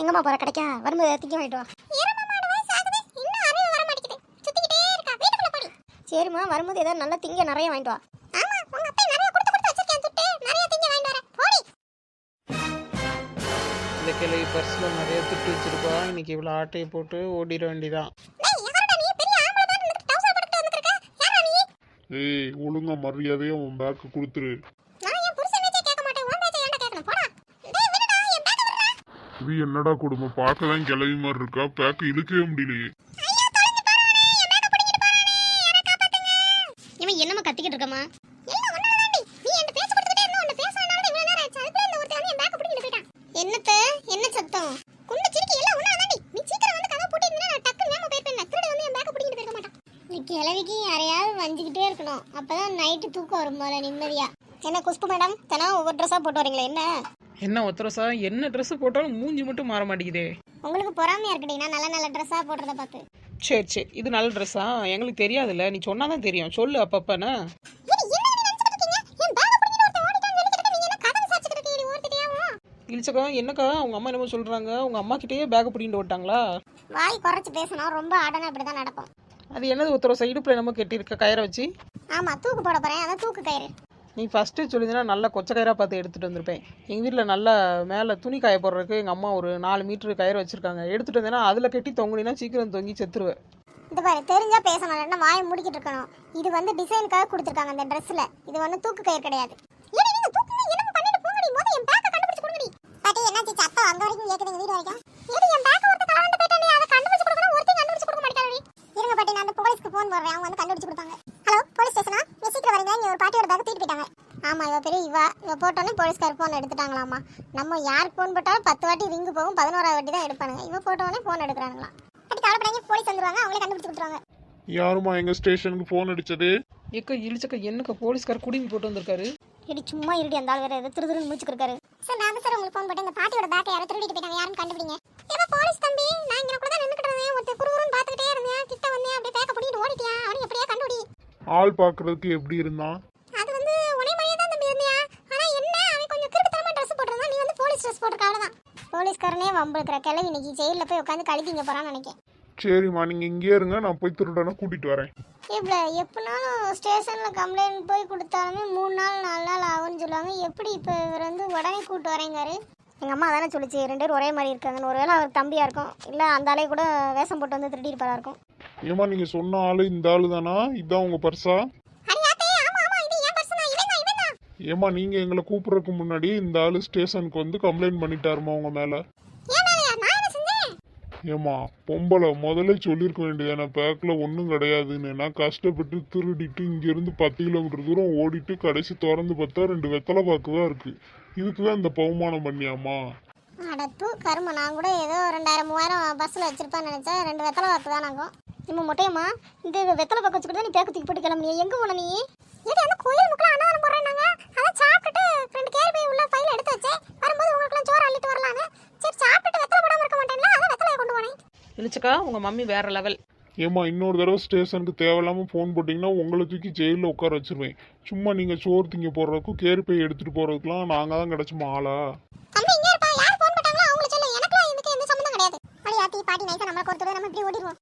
எங்கம்மா போற? கிடைக்கா? வரும்போது திங்க வாங்கிட்டு வா. சரிம்மா வரும்போது ஏதாவது நல்லா திங்க நிறைய வாங்கிட்டு வா. இந்த பர்ஸில் நிறைய திட்டு வச்சிருப்பா. இன்னைக்கு இவ்வளோ ஆட்டையை போட்டு ஓடிட வேண்டியதான் ஏய் ஒழுங்கா மரியாதையா உன் பேக்கு கொடுத்துரு. இது என்னடா குடும்பம்? பார்க்க தான் கிளவி மாதிரி இருக்கா? பேக்கு இழுக்கவே முடியலையே. இவன் என்னம்மா கத்திக்கிட்டு இருக்கமா என்னத்த? என்ன சத்தம்? குண்டு சிரிக்கி எல்லாம் ஒண்ணா தாண்டி நீ சீக்கிரம் வந்து கதை போட்டு இருந்தா நான் டக்குனு வேமா போயிருப்பேன் திருட வந்து என் பேக்க பிடிக்கிட்டு போயிருக்க மாட்டான். இந்த கிழவிக்கு யாரையாவது வஞ்சிக்கிட்டே இருக்கணும். அப்பதான் நைட்டு தூக்கம் வரும் போல நிம்மதியா. என்ன குஷ்பு மேடம் தினம் ஒவ்வொரு ட்ரெஸ்ஸாக போட்டு வரீங்களா? என்ன? என்ன ஒத்தரசா? என்ன ட்ரெஸ் போட்டாலும் மூஞ்சி மட்டும் மாற மாட்டேங்குதே. உங்களுக்கு பொறாமையா இருக்கீங்கன்னா நல்ல நல்ல ட்ரெஸ்ஸா போடுறத பார்த்து. சரி சரி. இது நல்ல ட்ரெஸ்ஸா எங்களுக்கு தெரியாதுல்ல. நீ சொன்னா தான் தெரியும். சொல்லு அப்பப்பண்ணா இழிச்சக்கா என்னக்கா? உங்க அம்மா என்னமோ சொல்றாங்க. உங்க அம்மா கிட்டேயே பேக் பிடிக்கிட்டு விட்டாங்களா வாய் குறைச்சு பேசணும். ரொம்ப ஆடனா இப்படிதான் நடக்கும். அது என்னது ஒருத்தர இடுப்புல என்னமோ கட்டியிருக்க கயிறை வச்சு. ஆமா தூக்கு போட போறேன். அதான் தூக்கு கயிறு. நீ ஃபஸ்ட்டு சொல்லியிருந்தா நல்லா கொச்சை கயிறாக பார்த்து எடுத்துகிட்டு வந்திருப்பேன். எங்கள் வீட்டில் நல்லா மேலே துணி காய போடுறதுக்கு எங்கள் அம்மா ஒரு நாலு மீட்ரு கயிறு வச்சுருக்காங்க. எடுத்துகிட்டு வந்தேன்னா அதில் கட்டி தொங்குனா சீக்கிரம் தொங்கி செத்துருவேன். இது பாரு தெரிஞ்சா பேசணும் என்ன வாயை முடிக்கிட்டு இருக்கணும். இது வந்து டிசைனுக்காக கொடுத்துருக்காங்க அந்த ட்ரெஸ்ஸில் இது வந்து தூக்கு கயிறு கிடையாது. ஏடி இருங்க பாட்டி நான் அந்த போலீஸ்க்கு ஃபோன் போடுறேன். அவங்க வந்து கண்டுபிடிச்சு கொடுப்பாங்க. ஒரு பாட்டியோட பேக் தூக்கிட்டு போயிட்டாங்க. ஆமா இவ பெரிய இவ. இவ போட்டோன்னே போலீஸ்கார் ஃபோன் எடுத்துட்டாங்களாமா. நம்ம யாருக்கு ஃபோன் போட்டாலும் பத்து வாட்டி ரிங்கு போகும் பதினோராவது வாட்டி தான் எடுப்பானுங்க. இவ போட்டோன்னே ஃபோன் எடுக்கிறாங்களாம் பாட்டி கவலைப்படாங்க போலீஸ் வந்துருவாங்க அவங்களே கண்டுபிடிச்சு கொடுத்துருவாங்க. யாருமா எங்க ஸ்டேஷனுக்கு ஃபோன் அடிச்சது? ஏக்கா இழிச்சக்கா என்னக்கா போலீஸ்கார் குடிமி போட்டு வந்திருக்காரு? இடி சும்மா இருடி அந்த ஆள் வேற ஏதோ திரு திருன்னு முடிச்சுக்கிருக்காரு சார் நான் சார் உங்களுக்கு ஃபோன் போட்டு இந்த பாட்டியோட பேக்கை யாரோ திருடிட்டு போயிட்டாங்க. யாருன்னு கண்டுபிடிங்க. ஆள் பார்க்கறதுக்கு எப்படி இருந்தான்? அது வந்து உனே மாதிரியே தான் தம்பி இருந்தியா? ஆனா என்ன? அவன் கொஞ்சம் கிறுக்குத்தனமா ட்ரெஸ் போட்டிருந்தான். நீ வந்து போலீஸ் ட்ரெஸ் போட்டிருக்க அவ்வளவுதான். போலீஸ்காரனே வம்பிழுக்கிற கிளவி. இன்னைக்கு ஜெயிலில் போய் உட்காந்து கழிக்கிங்க போறான்னு நினைக்கிறேன் சரிம்மா நீங்க இங்கேயே இருங்க. நான் போய் திருடனை கூட்டிட்டு வரேன். இவ்வளோ எப்படினாலும் ஸ்டேஷனில் கம்ப்ளைண்ட் போய் கொடுத்தாலுமே மூணு நாள் நாலு நாள் ஆகும்னு சொல்லுவாங்க. எப்படி இப்போ இவர் வந்து உடனே கூப்பிட்டு வரேங்காரு? எங்கள் அம்மா தானே சொல்லிச்சு. ரெண்டு பேரும் ஒரே மாதிரி இருக்காங்கன்னு. ஒருவேளை அவர் தம்பியாக இருக்கும். இல்லை அந்த ஆளே கூட வேஷம் போட்டு வந்து திருடி இருப்பாரா இருக்கும். ஏமா நீங்க சொன்ன ஆளு இந்த ஆளு தானா? இதான் உங்க பர்ஸா ஏமா நீங்க எங்களை கூப்பிடுறதுக்கு முன்னாடி இந்த ஆளு ஸ்டேஷனுக்கு வந்து கம்ப்ளைண்ட் பண்ணிட்டாருமா உங்க மேல. ஏமா பொம்பளை முதல்ல சொல்லியிருக்க வேண்டியதானே பேக்கில் ஒன்றும் கிடையாதுன்னு. நான் கஷ்டப்பட்டு திருடிட்டு இங்கேருந்து பத்து கிலோமீட்டர் தூரம் ஓடிட்டு கடைசி திறந்து பார்த்தா ரெண்டு வெத்தலை பாக்கு தான் இருக்கு. இதுக்கு தான் இந்த பவுமானம் பண்ணியாமா அட தூ கரும. நான் கூட ஏதோ ரெண்டாயிரம் மூவாயிரம் பஸ்ஸில் வச்சிருப்பேன்னு நினச்சேன். ரெண்டு வெத்தலை வாக்கு தான் நாங்கள் நம்ம மொட்டையம்மா இந்த வெத்தலை பக்கம் வச்சுக்கிட்டு நீ பேக்கு தூக்கி போட்டு கிளம்புனியா. எங்கே போன நீ? ஏடி அந்த கோயில் முக்கில் அன்னதானம் போடுறாங்க அதான் சாப்பிட்டுட்டு ரெண்டு கேரி போய் உள்ள ஃபைல் எடுத்து வச்சேன். வரும்போது உங்களுக்குலாம் சோறு அள்ளிட்டு வரலாங்க சரி சாப்பிட்டு வெத்தலை போடாமல் இருக்க மாட்டேங்களா அதான் வெத்தலையை கொண்டு போனேன். இழிச்சக்கா உங்கள் மம்மி வேற லெவல் ஏமா இன்னொரு தடவை ஸ்டேஷனுக்கு தேவையில்லாமல் ஃபோன் போட்டிங்கன்னா உங்களை தூக்கி ஜெயிலில் உட்கார வச்சிருவேன். சும்மா நீங்கள் சோறு திங்க போடுறதுக்கும் கேரி பை எடுத்துகிட்டு போகிறதுக்குலாம் நாங்கள் தான் கிடச்சோமா ஆளா? பாட்டி நைஸா நம்மளை கொடுத்துட்டு நம்ம இப்படி ஓடிடுவோம்.